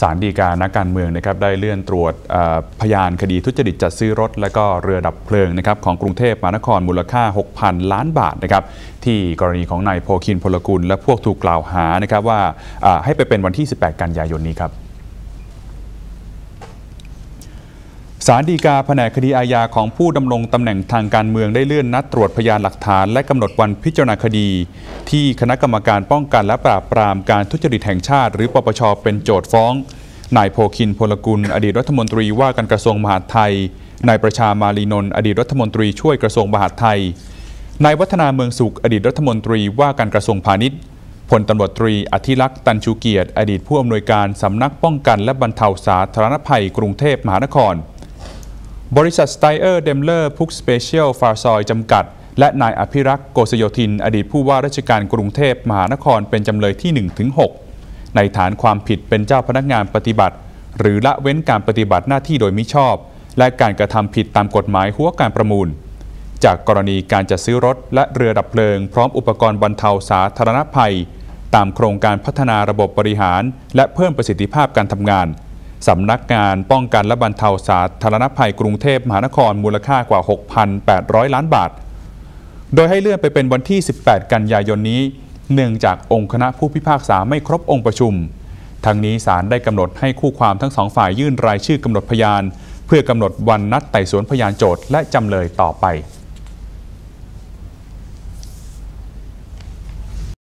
สารดีกานักการเมืองนะครับได้เลื่อนตรวจพยานคดีทุจริตจัดซื้อรถ และก็เรือดับเพลิงนะครับของกรุงเทพมหานครมูลค่า 6,000 ล้านบาทนะครับที่กรณีของนายโพคินพลกุล และพวกถูกกล่าวหานะครับว่าให้ไปเป็นวันที่ 18 กันยายนนี้ครับ สารดีกาแผนกคดีอาญาของผู้ดำรงตำแหน่งทางการเมืองได้เลื่อนนัดตรวจพยานหลักฐาน และกำหนดวันพิจารณาคดี ที่คณะกรรมการป้องกันและปราบปรามการทุจริตแห่งชาติ หรือปปชเป็นโจทฟ้อง นายโพคินพลกุล อดีตรัฐมนตรีว่าการกระทรวงมหาดไทย นายประชามาลีนนท์อดีตรัฐมนตรีช่วยกระทรวงมหาดไทย นายวัฒนาเมืองสุขอดีตรัฐมนตรีว่าการกระทรวงพาณิชย์พลตำรวจตรีอธิลักษ์ตันชูเกียรติ อดีตผู้อำนวยการสำนักป้องกันและบรรเทาสาธารณภัยกรุงเทพมหานคร บริษัทสไตเออร์เดมเลอร์พุกสเปเชียลฟาร์ซอยจำกัด และนายอภิรักษ์โกศโยธิน อดีตผู้ว่าราชการกรุงเทพมหานครเป็นจำเลยที่ 1-6 ในฐานความผิดเป็นเจ้าพนักงานปฏิบัติ หรือละเว้นการปฏิบัติหน้าที่โดยมิชอบ และการกระทำผิดตามกฎหมายหัวการประมูล จากกรณีการจัดซื้อรถและเรือดับเพลิง พร้อมอุปกรณ์บรรเทาสาธารณภัย ตามโครงการพัฒนาระบบบริหาร และเพิ่มประสิทธิภาพการทำงาน สำนักงานป้องกันและบรรเทาสาธารณภัยกรุงเทพมหานครมูลค่ากว่า 6,800 ล้านบาท โดยให้เลื่อนไปเป็นวันที่ 18 กันยายนนี้ เนื่องจากองค์คณะผู้พิพากษาไม่ครบองค์ประชุม ทั้งนี้ศาลได้กำหนดให้คู่ความทั้งสองฝ่ายยื่นรายชื่อกำหนดพยาน เพื่อกำหนดวันนัดไต่สวนพยานโจทย์และจำเลยต่อไป